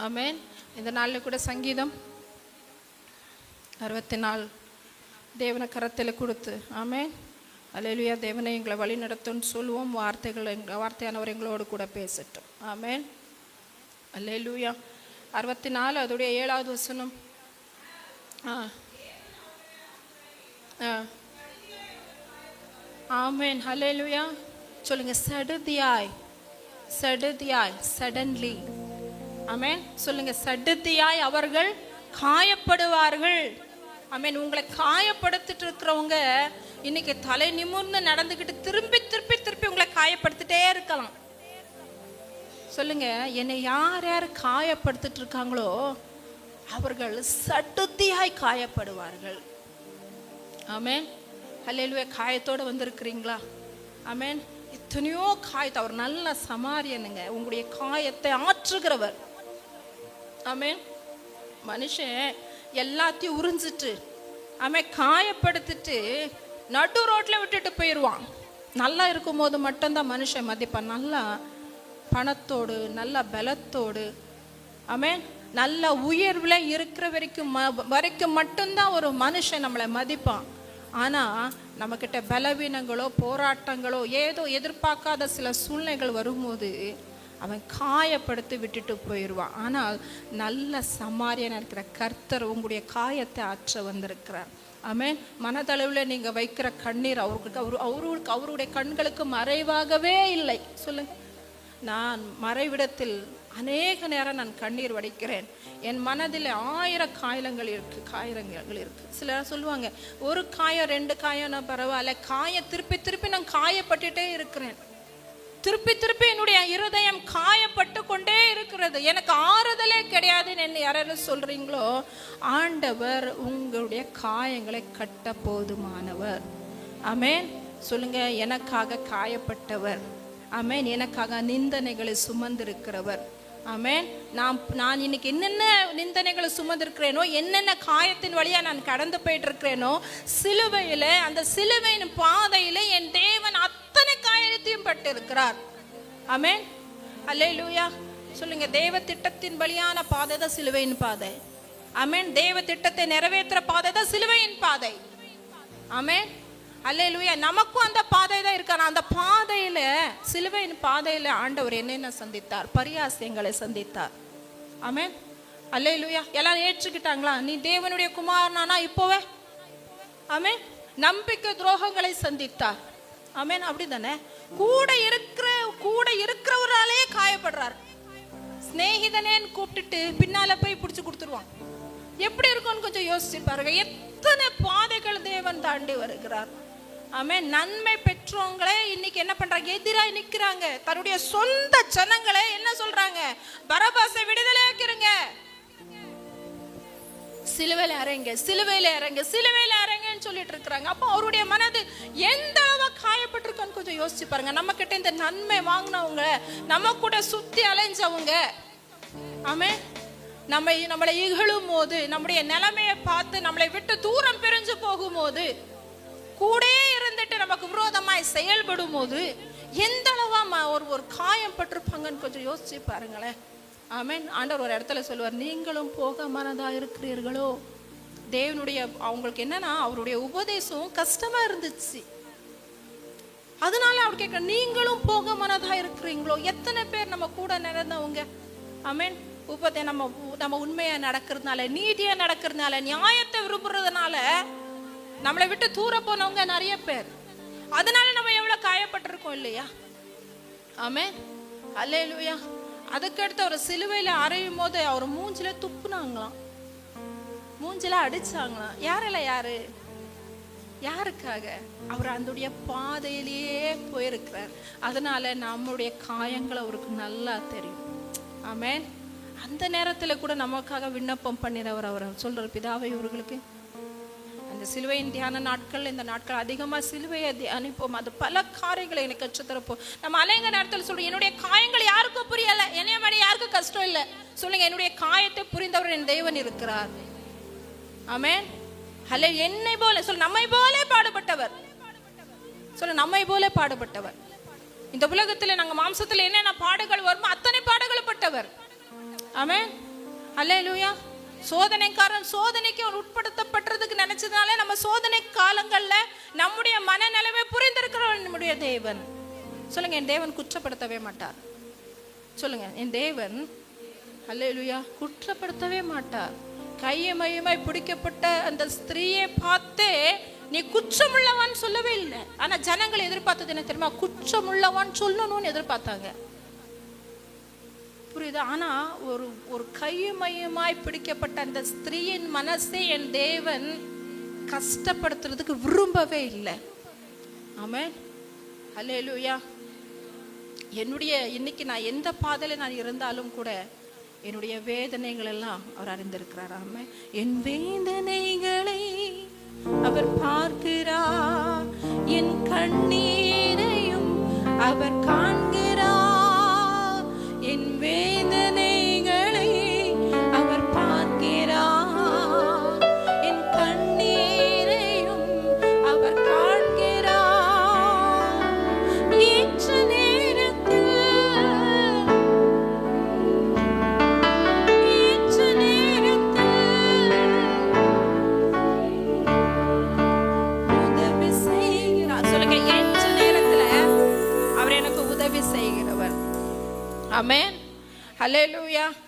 அமேன் இந்த நாளில் கூட சங்கீதம் அறுபத்தி நாலு தேவனை கரத்தில் கொடுத்து. ஆமென் அலையிலுயா தேவனை எங்களை வழி நடத்தும்னு சொல்லுவோம் வார்த்தைகள் எங்கள் வார்த்தையானவர் எங்களோடு கூட பேசட்டும். ஆமென் அலையிலுயா அறுபத்தி நாலு அதோடைய ஏழாவது வசனம். ஆ. ஆ. ஆமென் ஹalleluya சொல்லுங்க சடுதியாய் சடுதியாய் சடன்லி அமேன் சொல்லுங்க சடுதியாய் அவர்கள் காயப்படுவார்கள். அமேன் உங்களை காயப்படுத்திட்டு இருக்கிறவங்க இன்னைக்கு தலை நிமிர்ந்து நடந்துக்கிட்டு திருப்பி திருப்பி திருப்பி உங்களை காயப்படுத்திட்டே இருக்கலாம். சொல்லுங்க என்னை யார் யார் காயப்படுத்திட்டு இருக்காங்களோ அவர்கள் சடுதியாய் காயப்படுவார்கள். ஆமேன் அல்லையிலுவே காயத்தோட வந்திருக்கிறீங்களா? ஆமேன் எத்தனையோ காயத்தை அவர் நல்ல சமாரியனுங்க. உங்களுடைய காயத்தை ஆற்றுகிறவர். ஆமேன். மனுஷன் எல்லாத்தையும் உறிஞ்சிட்டு ஆமென் காயப்படுத்திட்டு நடு ரோட்டில் விட்டுட்டு போயிடுவான் நல்லா இருக்கும்போது மட்டும்தான் மனுஷன் மதிப்பான். நல்லா பணத்தோடு நல்ல பலத்தோடு ஆமேன் நல்ல உயர்வில் இருக்கிற வரைக்கும் ம- வரைக்கும் மட்டும்தான் ஒரு மனுஷன் நம்மளை மதிப்பான். ஆனால் நம்மக்கிட்ட பலவீனங்களோ போராட்டங்களோ ஏதோ எதிர்பார்க்காத சில சூழ்நிலைகள் வரும்போது அவன் காயப்படுத்தி விட்டுட்டு போயிடுவான். ஆனால் நல்ல சமாரியனாக இருக்கிற கர்த்தர் உங்களுடைய காயத்தை ஆற்ற வந்திருக்கிறார். அவன் மனதளவில் நீங்கள் வைக்கிற கண்ணீர் அவருக்கு அவரு அவருக்கு அவருடைய கண்களுக்கு மறைவாகவே இல்லை. சொல்லுங்கள் நான் மறைவிடத்தில் அநேக நேரம் நான் கண்ணீர் வடிக்கிறேன். என் மனதில் ஆயிரம் காயலங்கள் இருக்கு காயங்கள் இருக்கு. சிலர் சொல்லுவாங்க ஒரு காயம் ரெண்டு காயம்னா பரவாயில்ல. காய திருப்பி திருப்பி நான் காயப்பட்டுட்டே இருக்கிறேன். திருப்பி திருப்பி என்னுடைய இருதயம் காயப்பட்டு கொண்டே இருக்கிறது. எனக்கு ஆறுதலே கிடையாதுன்னு என்ன யாராவது சொல்றீங்களோ ஆண்டவர் உங்களுடைய காயங்களை கட்ட போதுமானவர். அமேன் சொல்லுங்க எனக்காக காயப்பட்டவர். அமேன் எனக்காக நிந்தனைகளை சுமந்திருக்கிறவர். ஆமேன் நான் நான் இன்னைக்கு என்னென்ன நிந்தனைகளை சுமந்திருக்கிறேனோ என்னென்ன காயத்தின் வழியாக நான் கடந்து போயிட்டு இருக்கிறேனோ சிலுவையில் அந்த சிலுவையின் பாதையில் என் தேவன் அத்தனை காயத்தையும் பட்டு இருக்கிறார் அல்லே லூயா சொல்லுங்க தேவ திட்டத்தின் வழியான பாதை தான் சிலுவையின் பாதை. ஆமேன் தேவ திட்டத்தை நிறைவேற்றுற பாதை தான் சிலுவையின் பாதை. ஆமேன் அல்லையிலுயா நமக்கும் அந்த பாதை தான் இருக்கான அந்த பாதையில சிலுவையின் பாதையில ஆண்டவர் என்னென்ன சந்தித்தார்? பரியாசியங்களை சந்தித்தார். ஆமே அல்லையிலுயா எல்லாரும் ஏற்றுக்கிட்டாங்களா? நீ தேவனுடைய குமாரனானா இப்போவே? ஆமே நம்பிக்கை துரோகங்களை சந்தித்தார். அமேன்னு அப்படி தானே கூட இருக்கிற கூட இருக்கிறவராலே காயப்படுறார். சிநேகிதனேன்னு கூப்பிட்டுட்டு பின்னால போய் பிடிச்சு கொடுத்துருவான். எப்படி இருக்கும்னு கொஞ்சம் யோசிச்சு பாருங்க. எத்தனை பாதைகள் தேவன் தாண்டி வருகிறார். ஆமே நன்மை பெற்றவங்களே இன்னைக்கு என்ன பண்றாங்க? எதிராக நிற்கிறாங்க தன்னுடைய சொந்த ஜனங்களே என்ன சொல்றாங்க? பரபாசை விடுதலை வைக்கிறங்க சிலுவையில் இறங்க சிலுவையில் இறங்க சிலுவையில் இறங்கன்னு சொல்லிட்டு இருக்கிறாங்க. அப்போ அவருடைய மனது எந்த அளவு காயப்பட்டிருக்கான்னு கொஞ்சம் யோசிச்சு பாருங்க. நம்ம கிட்ட இந்த நன்மை வாங்கினவங்க நம்ம கூட சுத்தி அலைஞ்சவங்க ஆமே நம்ம நம்மளை இகழும் போது நம்முடைய நிலைமையை பார்த்து நம்மளை விட்டு தூரம் பிரிஞ்சு போகும்போது கூடயே இருந்துட்டு நமக்கு விரோதமாய் செயல்படும் போது எந்த அளவா ம- ஒரு ஒரு காயம் பட்டிருப்பாங்கன்னு கொஞ்சம் யோசிச்சு பாருங்களேன். ஆமேன். ஆண்டவர் ஒரு இடத்துல சொல்லுவார் நீங்களும் போக மனதா இருக்கிறீர்களோ? தேவனுடைய அவங்களுக்கு என்னன்னா அவருடைய உபதேசம் கஷ்டமா இருந்துச்சு. அதனால அவர் கேட்க நீங்களும் போக மனதா இருக்கிறீங்களோ? எத்தனை பேர் நம்ம கூட நடந்தவங்க? ஆமேன். உபத்தை நம்ம நம்ம உண்மையா நடக்கிறதுனால நீதியா நடக்கிறதுனால நியாயத்தை விரும்புறதுனால நம்மளை விட்டு தூர போனவங்க நிறைய பேர். அதனால நம்ம எவ்வளவு காயப்பட்டிருக்கோம் இல்லையா? ஆமென். அல்லேலூயா. அதுக்கடுத்து அவர் சிலுவையில அறையும் போது அவர் மூஞ்சில துப்புனாங்களாம். மூஞ்சில அடிச்சாங்களாம். யாரெல்லாம் யாரு? யாருக்காக? அவர் அதனுடைய பாதையிலேயே போயிருக்கிறார். அதனால நம்முடைய காயங்கள் அவருக்கு நல்லா தெரியும். ஆமேன். அந்த நேரத்தில் கூட நமக்காக விண்ணப்பம் பண்ணினவர் அவர் சொல்றார் பிதாவை இவர்களுக்கு அந்த சிலுவையின் தியான நாட்கள் இந்த நாட்கள் அதிகமாக சிலுவையை தியானிப்போம் அது பல காரியங்களை எனக்கு கற்றுத்தரப்போம் நம்ம அலைங்க நேரத்தில் சொல்றோம் என்னுடைய காயங்கள் யாருக்கும் புரியல. என்னைய மாதிரி யாருக்கும் கஷ்டம் இல்லை. சொல்லுங்க என்னுடைய காயத்தை புரிந்தவர் என் தேவன் இருக்கிறார். ஆமேன். ஹலே என்னை போல சொல்ல நம்மை போல பாடுபட்டவர். சொல்ல நம்மை போல பாடுபட்டவர். இந்த உலகத்தில் நாங்கள் மாம்சத்தில் என்னென்ன பாடுகள் வருமோ அத்தனை பாடுகள் பட்டவர். ஆமே அல்ல லூயா சோதனைக்காரன் சோதனைக்கு அவன் உட்படுத்தப்படுறதுக்கு நினைச்சதுனால நம்ம சோதனை காலங்கள்ல நம்முடைய மனநிலைமை புரிந்திருக்கிறவன் நம்முடைய தேவன். சொல்லுங்க என் தேவன் குற்றப்படுத்தவே மாட்டார். சொல்லுங்க என் தேவன் அல்லேலூயா குற்றப்படுத்தவே மாட்டார். கையமயமாய் பிடிக்கப்பட்ட அந்த ஸ்திரீயை பார்த்தே நீ குற்றமுள்ளவன் சொல்லவே இல்லை. ஆனா ஜனங்கள் எதிர்பார்த்தது என்ன தெரியுமா? குற்றமுள்ளவன் சொல்லணும்னு எதிர்பார்த்தாங்க. புரியுது? ஆனா ஒரு ஒரு கையுமையுமாய் பிடிக்கப்பட்ட அந்த ஸ்திரீயின் மனசை என் தேவன் கஷ்டப்படுத்துறதுக்கு விரும்பவே இல்லை. ஆமாம் ஹலே லூயா என்னுடைய இன்னைக்கு நான் எந்த பாதையில் நான் இருந்தாலும் கூட என்னுடைய வேதனைகள் எல்லாம் அவர் அறிந்திருக்கிறார். ஆமே என் வேதனைகளை அவர் பார்க்கிறார். என் கண்ணீரையும் அவர் காண்கிறார்.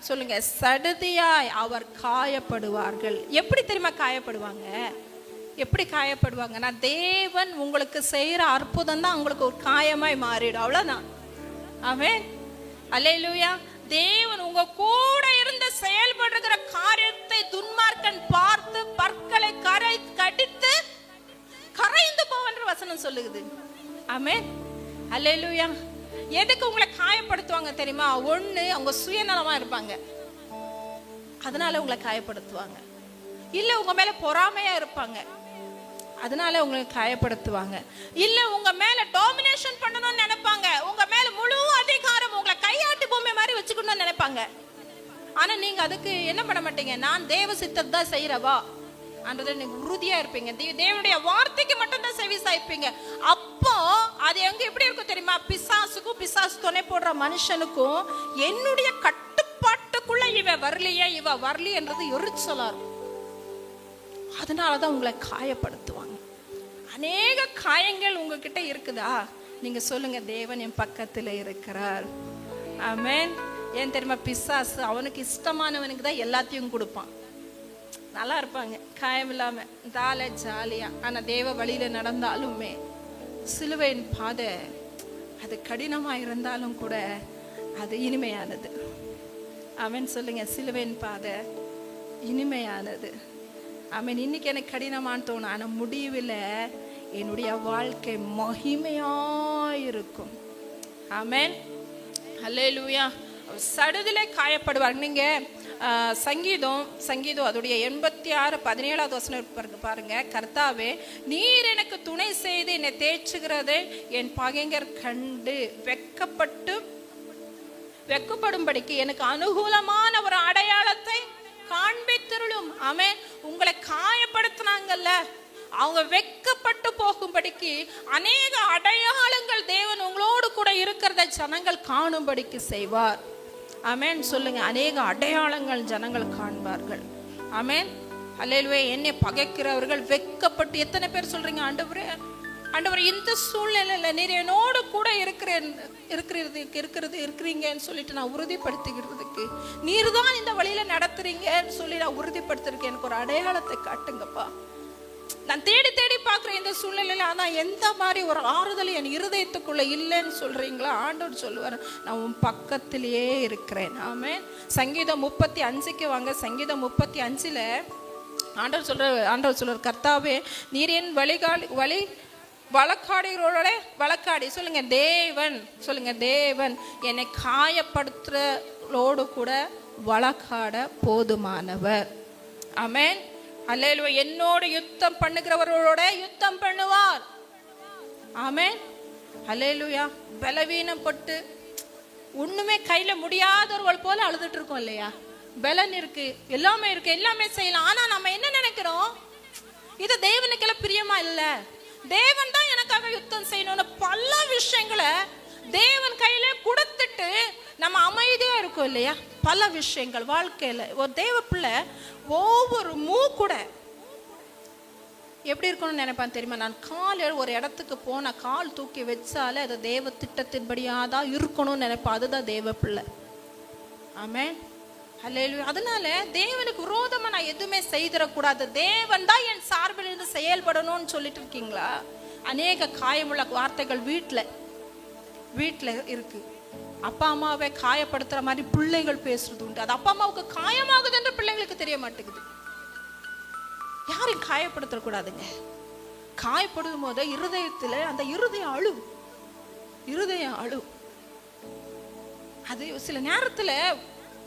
சொல்லுங்க சடுதியாய் அவர் காயப்படுவார்கள். எப்படி தெரியுமா காயப்படுவாங்க? எப்படி காயப்படுவாங்கன்னா தேவன் உங்களுக்கு செய்யற அற்புதம் தான் உங்களுக்கு ஒரு காயமாய் மாறிடும். அவ்வளவுதான். அவன் ஹalleluya தேவன் உங்க கூட இருந்து செயல்படுகிற காரியத்தை துன்மார்க்கன் பார்த்து பற்களை கரை கடித்து கரைந்து போவன்ற வசனம் சொல்லுது ஆமென். அல்லேலூயா. எதுக்கு உங்களை காயப்படுத்துவாங்க தெரியுமா? ஒன்று அவங்க சுயநலமாக இருப்பாங்க. அதனால உங்களை காயப்படுத்துவாங்க. இல்லை உங்கள் மேலே பொறாமையாக இருப்பாங்க. அதனால உங்களை காயப்படுத்துவாங்க. இல்ல உங்க மேல டாமினேஷன் பண்ணணும்னு நினைப்பாங்க. உங்க மேல முழு அதிகாரம் உங்களை கையாட்டு பொம்மை மாதிரி வச்சுக்கணும்னு நினைப்பாங்க. ஆனா நீங்க அதுக்கு என்ன பண்ண மாட்டீங்க? நான் தேவ சித்தத்தை தான் செய்யறவா அன்றதுல நீங்க உறுதியா இருப்பீங்க. தே- தேவனுடைய வார்த்தைக்கு மட்டும் தான் செவி சாய்ப்பீங்க அப்போ அது எங்க எப்படி இருக்கும் தெரியுமா? பிசாசுக்கும் பிசாசு துணை போடுற மனுஷனுக்கும் என்னுடைய கட்டுப்பாட்டுக்குள்ள இவ வரலையே இவ வரலையன்றது எரிச்சலா இருக்கும். அதனாலதான் உங்களை காயப்படுத்துவாங்க. அநேக காயங்கள் உங்ககிட்ட இருக்குதா? நீங்க சொல்லுங்க தேவன் என் பக்கத்துல இருக்கிறார். ஆமேன். ஏன் தெரியுமா? பிசாசு அவனுக்கு இஷ்டமானவனுக்கு தான் எல்லாத்தையும் கொடுப்பான். நல்லா இருப்பாங்க. காயம் இல்லாமல் தால ஜாலியாக ஆனால் தேவ வழியில் நடந்தாலுமே சிலுவையின் பாதை அது கடினமாக இருந்தாலும் கூட அது இனிமையானது. அவன் சொல்லுங்க சிலுவையின் பாதை இனிமையானது. அவன் இன்னைக்கு எனக்கு கடினமான்னு தோணும். ஆனால் முடிவில் என்னுடைய வாழ்க்கை மகிமையாக இருக்கும் ஆமென் அல்லேலூயா சடுதிலே காயப்படுவார். நீங்கள் சங்கீதம் சங்கீதம் அதோடைய எண்பத்தி ஆறு பதினேழாவது வசனம் பாருங்க பாருங்க. கர்த்தாவே நீர் எனக்கு துணை செய்து என்னை தேய்ச்சுகிறதை என் பகைஞர் கண்டு வெக்கப்பட்டு வெக்கப்படும்படிக்கு எனக்கு அனுகூலமான ஒரு அடையாளத்தை காண்பித்திருளும். அவன் உங்களை காயப்படுத்தினாங்கல்ல. அவங்க வெக்கப்பட்டு போகும்படிக்கு அநேக அடையாளங்கள் தேவன் உங்களோடு கூட இருக்கிறத ஜனங்கள் காணும்படிக்கு செய்வார். அமேன் சொல்லுங்க. அநேக அடையாளங்கள் ஜனங்கள் காண்பார்கள். அமேன் அல்லேலுவே என்னை பகைக்கிறவர்கள் வெக்கப்பட்டு எத்தனை பேர் சொல்றீங்க? ஆண்டவரே ஆண்டவர் இந்த சூழ்நிலையில நீர் என்னோடு கூட இருக்கிறேன் இருக்கிறது இருக்கிறது இருக்கிறீங்கன்னு சொல்லிட்டு நான் உறுதிப்படுத்திக்கிறதுக்கு நீர் தான் இந்த வழியில நடத்துறீங்கன்னு சொல்லி நான் உறுதிப்படுத்திருக்கேன். எனக்கு ஒரு அடையாளத்தை காட்டுங்கப்பா. நான் தேடி தேடி பார்க்குற இந்த சூழ்நிலையில் ஆனால் எந்த மாதிரி ஒரு ஆறுதல் என் இருதயத்துக்குள்ளே இல்லைன்னு சொல்கிறீங்களா ஆண்டவர் சொல்லுவார் நான் உன் பக்கத்திலேயே இருக்கிறேன். ஆமே சங்கீதம் முப்பத்தி அஞ்சுக்கு வாங்க. சங்கீதம் முப்பத்தி அஞ்சில் ஆண்டவர் சொல்கிற ஆண்டவர் சொல்கிற கர்த்தாவே நீர் என் வழிகாலி வழி வழக்காடுகளோட வழக்காடி. சொல்லுங்க தேவன் சொல்லுங்க தேவன் என்னை காயப்படுத்துறோடு கூட வழக்காட போதுமானவர். அமேன் அல்லேலுவா என்னோடு யுத்தம் பண்ணுகிறவர்களோட யுத்தம் பண்ணுவார். ஆமே அல்லேலுயா. பலவீனப்பட்டு ஒண்ணுமே கையில முடியாதவர்கள் போல அழுதுட்டு இருக்கோம் இல்லையா? பலன் இருக்கு. எல்லாமே இருக்கு. எல்லாமே செய்யலாம். ஆனா நம்ம என்ன நினைக்கிறோம்? இது தேவனுக்கெல்லாம் பிரியமா இல்ல? தேவன் தான் எனக்காக யுத்தம் செய்யணும்னு பல விஷயங்களை தேவன் கையில கொடுத்துட்டு நம்ம அமைதியா இருக்கோம் இல்லையா? பல விஷயங்கள். வாழ்க்கையில ஒரு தேவ பிள்ளை ஒவ்வொரு மூ கூட. எப்படி இருக்கணும்னு நினைப்பேன் தெரியுமா? நான் கால் ஒரு இடத்துக்கு போன கால் தூக்கி வச்சாலே அது தேவ திட்டத்தின்படியாக தான் இருக்கணும்னு நினைப்பேன். அதுதான் தேவ பிள்ளை. ஆமே ஹல்லேலூயா அதனால தேவனுக்கு விரோதமாக நான் எதுவுமே செய்திடக்கூடாது. தேவன் தான் என் சார்பில் இருந்து செயல்படணும்னு சொல்லிட்டு இருக்கீங்களா? அநேக காயமுள்ள வார்த்தைகள் வீட்டில் வீட்டில் இருக்குது அப்பா அம்மாவை காயப்படுத்துற மாதிரி பிள்ளைகள் பேசுறது உண்டு. அது அப்பா அம்மாவுக்கு காயமாகுது என்று பிள்ளைங்களுக்கு தெரிய மாட்டேங்குது. யாரையும் காயப்படுத்தக்கூடாதுங்க காயப்படும் போது இருதயத்துல அந்த இருதயம் அழு இருதயம் அழு அது சில நேரத்துல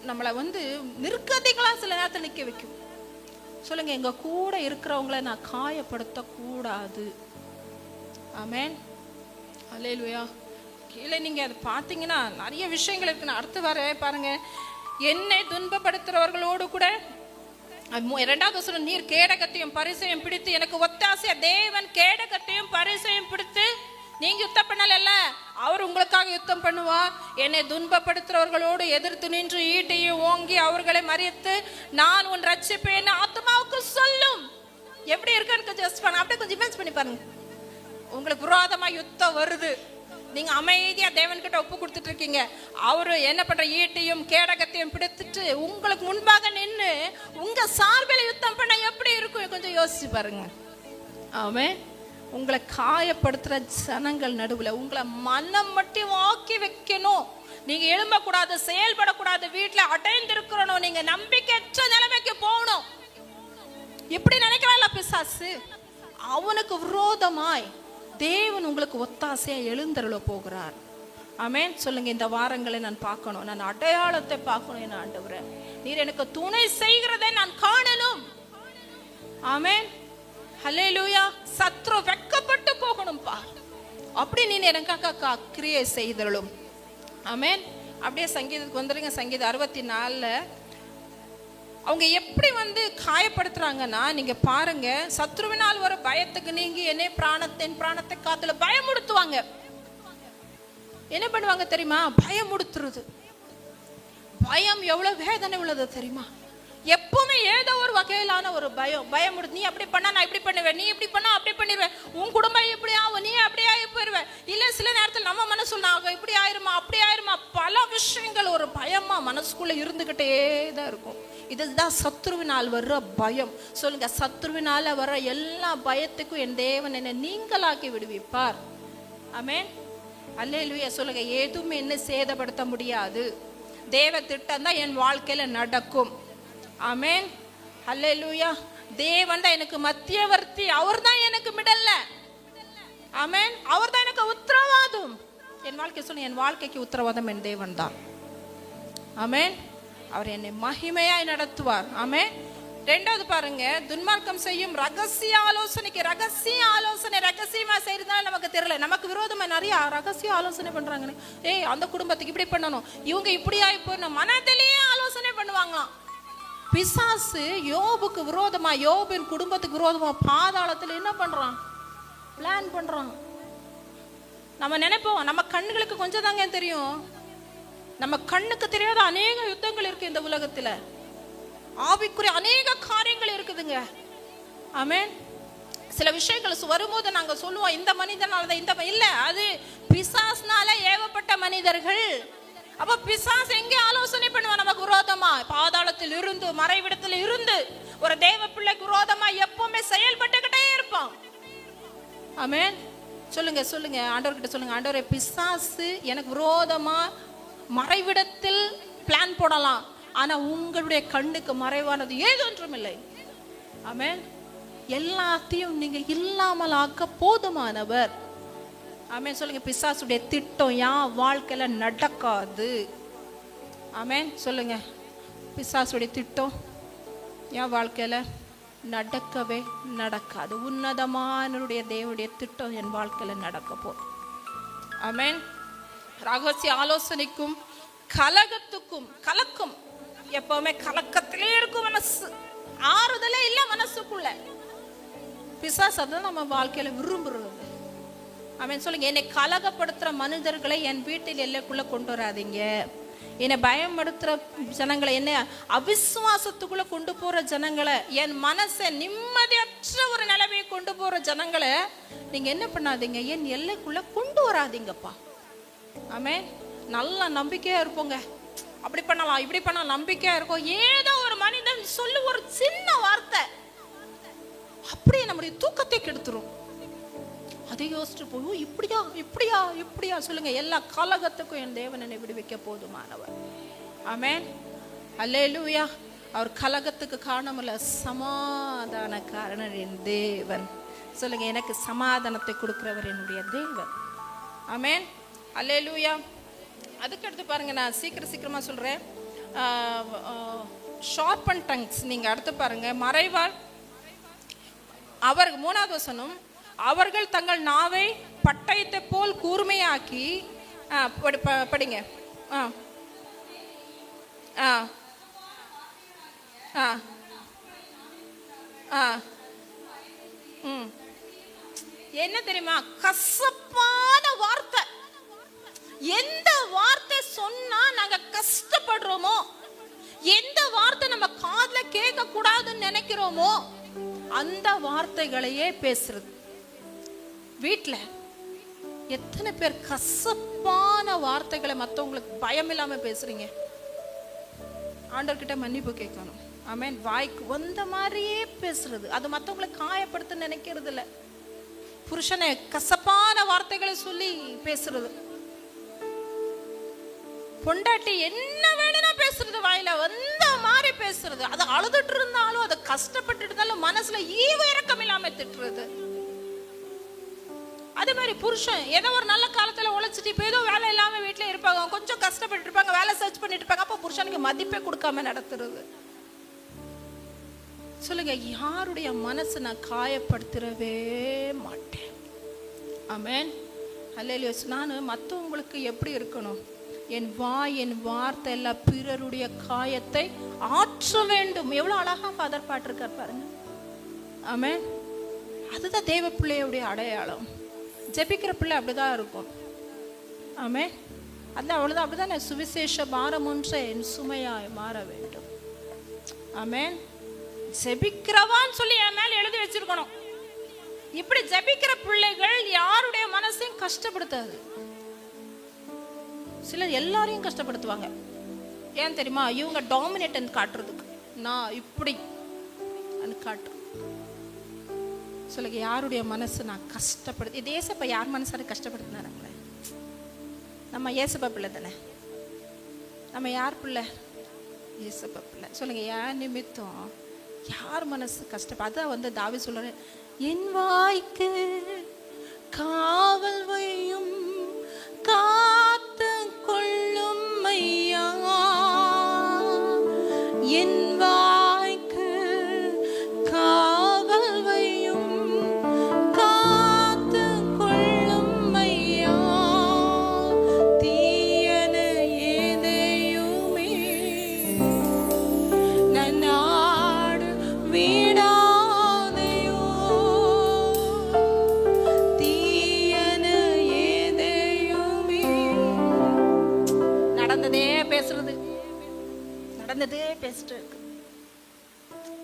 நம்மளை வந்து நிற்கதிகளா சில நேரத்தில் நிக்க வைக்கும். சொல்லுங்க எங்க கூட இருக்கிறவங்கள நான் காயப்படுத்த கூடாது. ஆமென். கீழே நீங்கள் அதை பார்த்தீங்கன்னா நிறைய விஷயங்கள் இருக்கு. நான் அடுத்து வர பாருங்க. என்னை துன்பப்படுத்துறவர்களோடு கூட இரண்டாவது வசனம் நீர் கேடகத்தையும் பரிசையும் பிடித்து எனக்கு ஒத்தாசையா தேவன் கேடகத்தையும் பரிசையும் பிடித்து நீங்க யுத்தம் பண்ணல அவர் உங்களுக்காக யுத்தம் பண்ணுவார். என்னை துன்பப்படுத்துறவர்களோடு எதிர்த்து நின்று ஈட்டையும் ஓங்கி அவர்களை மறித்து நான் உன் ரட்சிப்பேன். ஆத்மாவுக்கு சொல்லும். எப்படி இருக்குன்னு கொஞ்சம் ஜஸ்ட் பண்ண. அப்படியே கொஞ்சம் இமேஜ் பண்ணி பாருங்க. உங்களுக்கு விரோதமா யுத்தம் வருது. நீங்க அமைதியா தேவன்கிட்ட ஒப்பு கொடுத்துட்டு இருக்கீங்க அவரு என்ன பண்ற? ஈட்டையும் கேடகத்தையும் பிடித்துட்டு உங்களுக்கு முன்பாக நின்று உங்க சார்பில் யுத்தம் பண்ண எப்படி இருக்கும்? கொஞ்சம் யோசிச்சு பாருங்க. அவன் உங்களை காயப்படுத்துற ஜனங்கள் நடுவுல உங்களை மனம் மட்டும் ஆக்கி வைக்கணும். நீங்க எழும்பக்கூடாது செயல்படக்கூடாது வீட்டுல அடைந்திருக்கிறணும். நீங்க நம்பிக்கையற்ற நிலைமைக்கு போகணும். இப்படி நினைக்கிறாள் பிசாசு? அவனுக்கு விரோதமாய். தேவன் உங்களுக்கு ஒத்தாசையாக எழுந்தருள போகிறார். அமேன் சொல்லுங்க இந்த வாரங்களை நான் பார்க்கணும். நான் அடையாளத்தை பார்க்கணும் என் ஆண்டவரே. நீர் எனக்கு துணை செய்கிறதை நான் காணணும். ஆமேன். ஹலே லூயா சத்ரு வெக்கப்பட்டு போகணும்பா. அப்படி நீ எனக்காக கிரியை செய்தருளும். ஆமேன். அப்படியே சங்கீதத்துக்கு வந்துருங்க. சங்கீதம் அறுபத்தி நாலில் அவங்க எப்படி வந்து காயப்படுத்துறாங்கன்னா நீங்க பாருங்க சத்ருவினால் வர பயத்துக்கு நீங்கி என்னை பிராணத்தின் பிராணத்தை காத்துல பயமுடுத்துவாங்க. என்ன பண்ணுவாங்க தெரியுமா? பயமுடுத்துறது. பயம் எவ்வளவு வேதனை உள்ளது தெரியுமா? எப்பவுமே ஏதோ ஒரு வகையிலான ஒரு பயம். பயமுடுத்து நீ அப்படி பண்ணா நான் இப்படி பண்ணுவேன். நீ இப்படி பண்ணா அப்படி பண்ணிடுவேன் உன் குடும்பம் இப்படி ஆகும். நீ அப்படி ஆகி போயிடுவேன் இல்ல சில நேரத்தில் நம்ம மனசுல ஆகும் இப்படி ஆயிருமா அப்படி ஆயிருமா. பல விஷயங்கள் ஒரு பயமா மனசுக்குள்ள இருந்துகிட்டே தான் இருக்கும். இதுதான் சத்ருவினால் வர்ற பயம். சொல்லுங்க சத்ருவினால் வர்ற எல்லா பயத்துக்கும் என் தேவன் என்னை நீங்களாக்கி விடுவிப்பார். ஆமென். அல்லேலூயா சொல்லுங்க எதுவும் என்ன சேதப்படுத்த முடியாது. தேவ திட்டம் தான் என் வாழ்க்கையில் நடக்கும். ஆமேன். அல்லேலுயா தேவன் தான் எனக்கு மத்தியவர்த்தி. அவர் தான் எனக்கு மிடல்ல ஆமேன். அவர் தான் எனக்கு உத்தரவாதம். என் வாழ்க்கை சொல்லுங்க என் வாழ்க்கைக்கு உத்தரவாதம் என் தேவன் தான். ஆமேன். அவர் என்னை மகிமையாய் நடத்துவார். ஆமே ரெண்டாவது பாருங்க துன்மார்க்கம் செய்யும் ரகசிய ஆலோசனைக்கு ரகசிய ஆலோசனை ரகசியமா செய்யறதுனால நமக்கு தெரியல. நமக்கு விரோதமா நிறைய ரகசிய ஆலோசனை பண்றாங்கன்னு. ஏய் அந்த குடும்பத்துக்கு இப்படி பண்ணணும். இவங்க இப்படி ஆகி போயிடணும் மனதிலேயே ஆலோசனை பண்ணுவாங்களாம். பிசாசு யோபுக்கு விரோதமா யோபின் குடும்பத்துக்கு விரோதமா பாதாளத்தில் என்ன பண்றான்? பிளான் பண்றான். நம்ம நினைப்போம் நம்ம கண்ணுகளுக்கு கொஞ்சம் தாங்க தெரியும். நம்ம கண்ணுக்கு தெரியாத அநேக யுத்தங்கள் இருக்கு இந்த உலகத்துல. ஆவிக்குரிய அநேக காரியங்கள் இருக்குதுங்க. ஆமேன். சில விஷயங்கள் வரும்போது நாங்க சொல்லுவோம் இந்த மனிதனால தான் இந்த இல்ல அது பிசாஸ்னால ஏவப்பட்ட மனிதர்கள். அப்ப பிசாஸ் எங்கே ஆலோசனை பண்ணுவா நமக்கு விரோதமா பாதாளத்தில் இருந்து மறைவிடத்தில் இருந்து ஒரு தேவ பிள்ளைக்கு விரோதமா எப்பவுமே செயல்பட்டுக்கிட்டே இருப்பான். ஆமேன். சொல்லுங்க சொல்லுங்க ஆண்டவர்கிட்ட சொல்லுங்க ஆண்டவரே பிசாசு எனக்கு விரோதமா மறைவிடத்தில் பிளான் போடலாம். ஆனா உங்களுடைய கண்ணுக்கு மறைவானது ஏதொன்றும் இல்லை. ஆமே எல்லாத்தையும் நீங்க இல்லாமல் ஆக்க போதுமானவர். ஆமென் சொல்லுங்க பிசாசுடைய திட்டம் யான் வாழ்க்கையில நடக்காது? ஆமென் சொல்லுங்க பிசாசுடைய திட்டம் என் வாழ்க்கையில நடக்கவே நடக்காது? உன்னதமானவருடைய தேவனுடைய திட்டம் என் வாழ்க்கையில நடக்க போகுது ஆமேன் ரகசிய ஆலோசனைக்கும் கலகத்துக்கும் கலக்கும். எப்பவுமே கலக்கத்திலே இருக்கும் மனசு. ஆறுதலே இல்ல மனசுக்குள்ள. பிசாஸ் அதான் நம்ம வாழ்க்கையில விரும்புறது. அவன் சொல்லுங்க என்னை கலகப்படுத்துற மனிதர்களை என் வீட்டில் எல்லைக்குள்ள கொண்டு வராதீங்க. என்னை பயப்படுத்துற ஜனங்களை என்ன அவிசுவாசத்துக்குள்ள கொண்டு போற ஜனங்களை என் மனசை நிம்மதியற்ற ஒரு நிலைமையை கொண்டு போற ஜனங்களை நீங்க என்ன பண்ணாதீங்க? என் எல்லைக்குள்ள கொண்டு வராதீங்கப்பா. ஆமே நல்ல நம்பிக்கையா இருப்போங்க. அப்படி பண்ணலாம் இப்படி பண்ணலாம் நம்பிக்கையா இருக்கும். ஏதோ ஒரு மனிதன் சொல்லு ஒரு சின்ன வார்த்தை. அப்படியே நம்முடைய தூக்கத்தை கெடுத்துரும். அதை யோசிச்சு போய் "ஓ, இப்படியா இப்படியா இப்படியா? சொல்லுங்க. எல்லா கலகத்துக்கும் என் தேவன் என்னை விடுவிக்க போதுமானவர். ஆமேன். அல்லே லூயா அவர் கலகத்துக்கு காரணமில்ல சமாதான காரணர் என் தேவன். சொல்லுங்க எனக்கு சமாதானத்தை கொடுக்கிறவர் என்னுடைய தேவன். ஆமேன். அல்லேலூயா அதுக்கு அடுத்து நான் சீக்கிரம் சீக்கிரமாக சொல்கிறேன் ஷார்ப் அண்ட் டங்ஸ் நீங்கள் அடுத்து பாருங்கள் மறைவாள். அவர் மூணாவது வசனம் அவர்கள் தங்கள் நாவை பட்டயத்தை போல் கூர்மையாக்கி ஆ, ப- படிங்க. ஆ ஆ ஆ ஆ ம். என்ன தெரியுமா? கசப்பான வார்த்தை. எந்த வார்த்தை சொன்னா நாங்க கஷ்டப்படுறோமோ? எந்த வார்த்தை நம்ம காதுல கேட்க கூடாதுன்னு நினைக்கிறோமோ? அந்த வார்த்தைகளையே பேசுறது. வீட்ல எத்தனை பேர் கசப்பான வார்த்தைகளை மத்தவங்களுக்கு பயம் இல்லாம பேசுறீங்க? ஆண்டவர்கிட்ட மன்னிப்பு கேட்கணும். ஆமென் வாய்க்கு வந்த மாதிரியே பேசுறது. அது மத்தவங்களை காயப்படுத்த நினைக்கிறது இல்லை புருஷனை கசப்பான வார்த்தைகளை சொல்லி பேசுறது. பொண்டாட்டி என்ன வேணும்னா பேசுறது வாயில வந்த மாதிரி பேசுறது. அது அழுதுட்டு இருந்தாலும் அதை கஷ்டப்பட்டு இருந்தாலும் மனசுல ஈவு இறக்கம் இல்லாம திட்டுறது. அதே மாதிரி புருஷன் ஏதோ ஒரு நல்ல காலத்துல உழைச்சிட்டு இப்போ ஏதோ வேலை இல்லாம வீட்டுல இருப்பாங்க. கொஞ்சம் கஷ்டப்பட்டு இருப்பாங்க வேலை சர்ச் பண்ணிட்டு இருப்பாங்க. அப்போ புருஷனுக்கு மதிப்பே கொடுக்காம நடத்துறது. சொல்லுங்க யாருடைய மனசை நான் காயப்படுத்திடவே மாட்டேன்? ஆமேன். அல்லையோ நான் மற்றவங்களுக்கு எப்படி இருக்கணும்? என் வாய் என் வார்த்தை எல்லாம் பிறருடைய காயத்தை ஆற்ற வேண்டும். எவ்வளோ அழகா ஃபாதர் பாட்டிருக்கார் பாருங்க. ஆமே அதுதான் தேவ பிள்ளையுடைய அடையாளம். ஜெபிக்கிற பிள்ளை அப்படிதான் இருக்கும். ஆமே அந்த அவ்வளோதான் அப்படிதான்? சுவிசேஷ பாரம் ஒன்றை என் சுமையாய் மாற வேண்டும். ஆமென் ஜெபிக்கிறவான்னு சொல்லி என் மேல எழுதி வச்சிருக்கணும். இப்படி ஜெபிக்கிற பிள்ளைகள் யாருடைய மனசையும் கஷ்டப்படுத்தாது. சிலர் எல்லாரையும் கஷ்டப்படுத்துவாங்க. ஏன் தெரியுமா? இவங்க டாமினேட்டன் காட்டுறதுக்கு. நான் இப்படி காட்டு சொல்லுங்க யாருடைய மனசு நான் கஷ்டப்படுது இது ஏசப்பா யார் மனசாரு கஷ்டப்படுத்தினாருங்களே? நம்ம ஏசப்பா பிள்ளை தானே? நம்ம யார் பிள்ளை? ஏசப்பா பிள்ளை. சொல்லுங்க ஏன் நிமித்தம் யார் மனசு கஷ்டப்பா அதான் வந்து தாவி சொல்ற என் வாய்க்கு காவல் பேசிட்டு இருக்கு.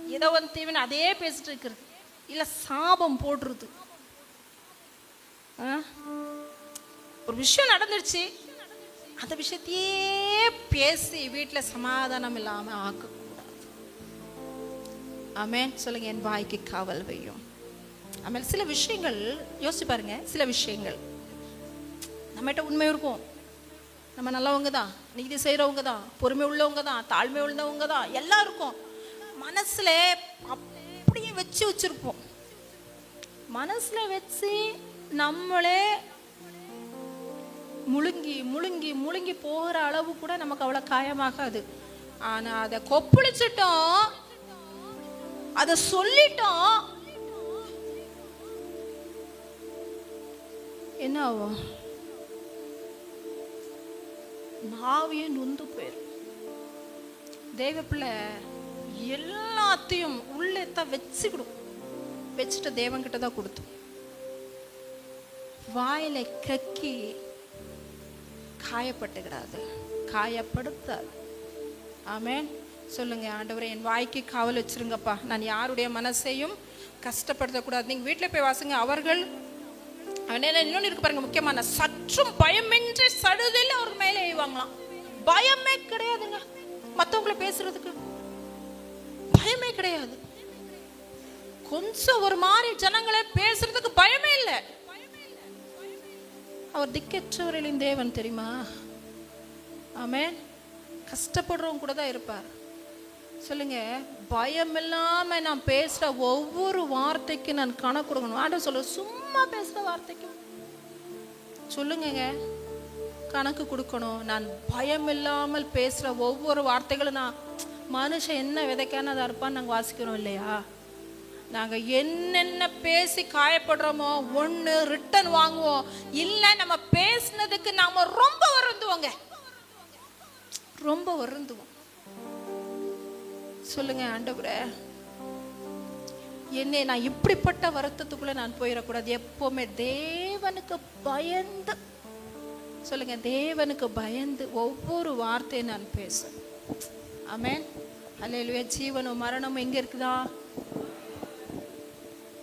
ஏதோ ஒரு தீவன் அதே பேசிட்டு இருக்கிறது இல்ல சாபம் போடுறது. ஆ? ஒரு விஷயம் நடந்துருச்சு. அந்த விஷயத்தையே பேசி வீட்டில் சமாதானம் இல்லாமல் ஆக்கக்கூடாது ஆமென். சொல்லுங்க என் வாய்க்கு காவல் வையும். ஆமே சில விஷயங்கள் யோசிச்சு பாருங்க சில விஷயங்கள். நம்மகிட்ட உண்மை இருக்கும். நம்ம நல்லவங்க தான். நீதி செய்கிறவங்க தான். பொறுமை உள்ளவங்க தான். தாழ்மை உள்ளவங்க தான். எல்லாம் இருக்கும் மனசுல அப்படியே வச்சு வச்சிருப்போம். மனசில் வச்சு நம்மளே முழுங்கி முழுங்கி முழுங்கி போகிற அளவு கூட நமக்கு அவ்வளோ காயமாகாது. ஆனால் அதை கொப்பளிச்சிட்டோம். அதை சொல்லிட்டோம். என்ன ஆகும்? நாவியே நொந்து போயிடும் தெய்வ பிள்ளை எல்லாத்தையும் உள்ளே தான் வச்சுக்கிடும் வச்சுட்டு தேவன்கிட்ட தான் கொடுத்தோம் வாயில கக்கி காயப்பட்டுக்கிடாது. காயப்படுத்தாது. ஆமேன். சொல்லுங்க ஆண்டவரே என் வாய்க்கு காவல் வச்சிருங்கப்பா. நான் யாருடைய மனசையும் கஷ்டப்படுத்தக்கூடாது. நீங்கள் வீட்டில் போய் வாசுங்க. அவர்கள் இன்னொன்று இருக்கு பாருங்க முக்கியமான சற்றும் பயமின்றி சடுதில் அவர் மேலே எய்வாங்களாம் பயமே கிடையாதுங்க. மற்றவங்கள பேசுறதுக்கு பயமே கிடையாது. கொஞ்சம் ஒரு மாதிரி ஜனங்களை பேசுறதுக்கு பயமே இல்லை. அவர் திக்கற்றவர்களின் தேவன் தெரியுமா? ஆமே கஷ்டப்படுறவங்க கூட தான் இருப்பார். சொல்லுங்க. பயம் இல்லாம நான் பேசுற ஒவ்வொரு வார்த்தைக்கு நான் கணக்கு கொடுக்கணும். ஆண்டவர் சொல்ல சும்மா பேசுற வார்த்தைக்கும் சொல்லுங்கங்க. கணக்கு கொடுக்கணும். நான் பயம் இல்லாமல் பேசுற ஒவ்வொரு வார்த்தைகளும் நான் மனுஷன் என்ன விதைக்கானதா இருப்பான்னு நாங்கள் வாசிக்கிறோம் இல்லையா? நாங்கள் என்னென்ன பேசி காயப்படுறோமோ ஒன்று ரிட்டன் வாங்குவோம். இல்லை நம்ம பேசுனதுக்கு நாம ரொம்ப வருந்துவோங்க. ரொம்ப வருந்துவோம். சொல்லுங்க ஆண்டவரே. என்னை நான் இப்படிப்பட்ட வருத்தத்துக்குள்ள நான் போயிடக்கூடாது. எப்பவுமே தேவனுக்கு பயந்து சொல்லுங்க தேவனுக்கு பயந்து ஒவ்வொரு வார்த்தையை நான் பேச ஆமேன் அல்லேலூயா ஜீவனும் மரணமும் எங்க இருக்குதா?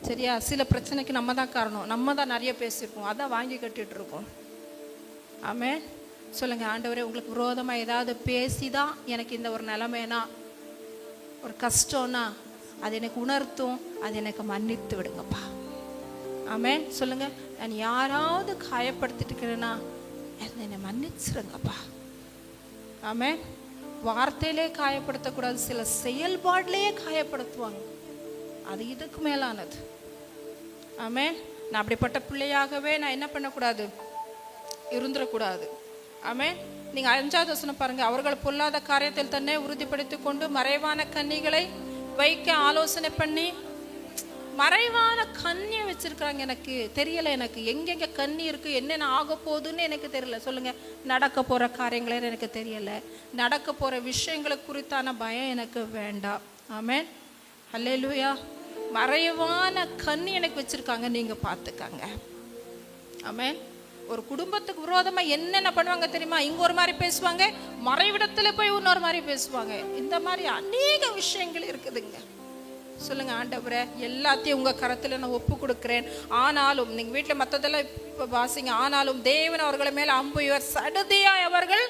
சரியா? சில பிரச்சனைக்கு நம்ம தான் காரணம். நம்ம தான் நிறைய பேசியிருக்கோம் அதான் வாங்கி கட்டிட்டு இருக்கோம். ஆமேன் சொல்லுங்க ஆண்டவரே உங்களுக்கு விரோதமாக ஏதாவது பேசி தான் எனக்கு இந்த ஒரு நிலைமைனா ஒரு கஷ்டம்னா அது எனக்கு உணர்த்தும் அது எனக்கு மன்னித்து விடுங்கப்பா. ஆமேன். சொல்லுங்க. நான் யாராவது காயப்படுத்திட்டு இருக்கிறேன்னா என்னை மன்னிச்சிருங்கப்பா. ஆமேன். வார்த்தையிலே காயப்படுத்தக்கூடாது சில செயல்பாட்டிலேயே காயப்படுத்துவாங்க. அது இதுக்கு மேலானது. ஆமேன். நான் அப்படிப்பட்ட பிள்ளையாகவே நான் என்ன பண்ணக்கூடாது? இருந்துடக்கூடாது. ஆமேன். நீங்க அஞ்சாவது வசனம் பாருங்க. அவர்கள் பொல்லாத காரியத்தில் தன்னை உறுதிப்படுத்திக் கொண்டு மறைவான கன்னிகளை வைக்க ஆலோசனை பண்ணி மறைவான கன்னியை வச்சிருக்கிறாங்க எனக்கு. தெரியல எனக்கு. எங்கெங்க கன்னி இருக்கு? என்னென்ன ஆக போகுதுன்னு எனக்கு தெரியல. சொல்லுங்க. நடக்க போற காரியங்களே எனக்கு தெரியல. நடக்க போற விஷயங்களை குறித்தான பயம் எனக்கு வேண்டாம். ஆமென். அல்லேலூயா மறைவான கண்ணி எனக்கு வச்சிருக்காங்க. நீங்க பார்த்துக்கங்க. ஆமேன். ஒரு குடும்பத்துக்கு விரோதமா என்னென்ன பண்ணுவாங்க தெரியுமா? இங்க ஒரு மாதிரி பேசுவாங்க மறைவிடத்துல போய் இன்னொரு மாதிரி பேசுவாங்க. இந்த மாதிரி அநேக விஷயங்கள் இருக்குதுங்க. சொல்லுங்க ஆண்டவரே எல்லாத்தையும் உங்க கரத்துல நான் ஒப்பு கொடுக்குறேன். ஆனாலும் நீங்க வீட்டுல மத்ததெல்லாம் இப்ப வாசிங்க. ஆனாலும் தேவன் அவர்களை மேல அம்புயர் சடுதியாய் அவர்கள்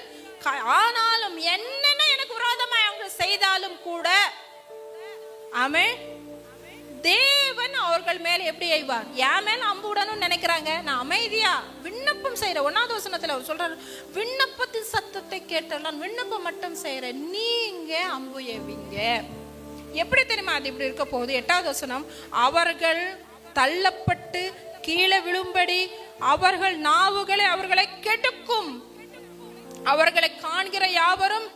ஆனாலும் என்னென்ன எனக்கு விரோதமாய் அவங்க செய்தாலும் கூட ஆமே தேவன் அவர்கள் மேல் எப்படி எய்வார்? என் மேல் அம்பு விடணும்னு நினைக்கிறாங்க. நான் அமைதியா விண்ணப்பம் செய்யறேன் ஒன்னாவது வசனத்துல அவர் சொல்றாரு விண்ணப்பத்தின் சத்தத்தை கேட்டால் நான் விண்ணப்பம் மட்டும் செய்கிறேன் நீங்க அம்பு ஏவிங்க எப்படி தெரியுமா அது இப்படி இருக்க போகுது? எட்டாவது வசனம் அவர்கள் தள்ளப்பட்டு கீழே விழும்படி அவர்கள் நாவுகளை அவர்களை கெடுக்கும். அவர்களை காண்கிற யாவரும்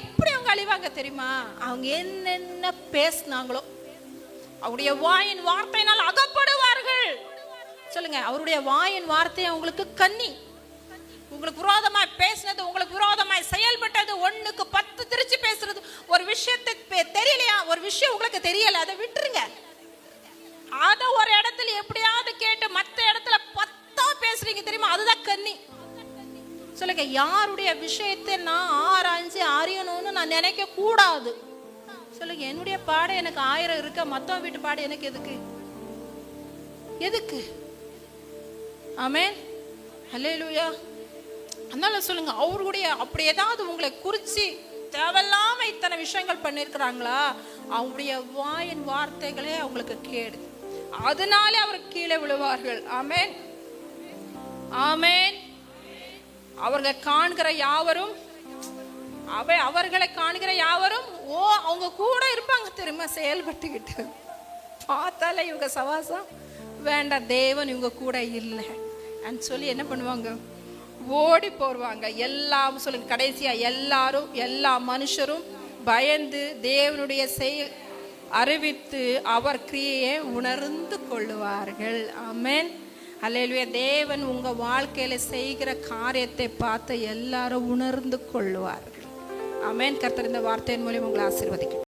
எப்படி அவங்க அழிவாங்க தெரியுமா? அவங்க என்னென்ன பேசினாங்களோ அவருடைய வாயின் வார்த்தையினால் அகப்படுவார்கள். சொல்லுங்க அவருடைய வாயின் வார்த்தை அவங்களுக்கு கன்னி உங்களுக்கு விரோதமாய் பேசினது உங்களுக்கு விரோதமாய் செயல்பட்டது ஒண்ணுக்கு பத்து திருச்சி பேசுறது. ஒரு விஷயத்தை தெரியலையா? ஒரு விஷயம் உங்களுக்கு தெரியல அதை விட்டுருங்க. அத ஒரு இடத்துல எப்படியாவது கேட்டு மத்த இடத்துல பத்தா பேசுறீங்க தெரியுமா? அதுதான் கன்னி சொல்லுங்க யாருடைய விஷயத்தை நான் ஆராய்ஞ்சு அறியணும்னு நான் நினைக்க கூடாது சொல்லுங்க என்னுடைய பாடம் எனக்கு ஆயிரம் இருக்க? மத்தவன் வீட்டு பாடம் எனக்கு எதுக்கு? எதுக்கு? ஆமென். லூயா அதனால சொல்லுங்க அவருடைய அப்படி ஏதாவது உங்களை குறிச்சு தேவையில்லாம இத்தனை விஷயங்கள் பண்ணியிருக்கிறாங்களா அவருடைய வாயின் வார்த்தைகளே அவங்களுக்கு கேடு. அதனாலே அவர் கீழே விழுவார்கள். ஆமேன். ஆமேன். அவர்கள் காண்கிற யாவரும் அவை அவர்களை காண்கிற யாவரும் ஓ அவங்க கூட இருப்பாங்க. தெரியுமா? செயல்பட்டுக்கிட்டு. பார்த்தாலே இவங்க சவாசம். வேண்டாம் தேவன் இவங்க கூட இல்லை. சொல்லி என்ன பண்ணுவாங்க? ஓடி போடுவாங்க எல்லாம் சொல்லுங்க கடைசியா எல்லாரும் எல்லா மனுஷரும் பயந்து தேவனுடைய செயல் அறிவித்து அவர் கிரியையை உணர்ந்து கொள்ளுவார்கள். ஆமென். அல்லேலூயா தேவன் உங்கள் வாழ்க்கையில் செய்கிற காரியத்தை பார்த்து எல்லாரும் உணர்ந்து கொள்வார்கள் ஆமென் கர்த்தர் இந்த வார்த்தையின் மூலியம் உங்களை ஆசீர்வதிக்கட்டும்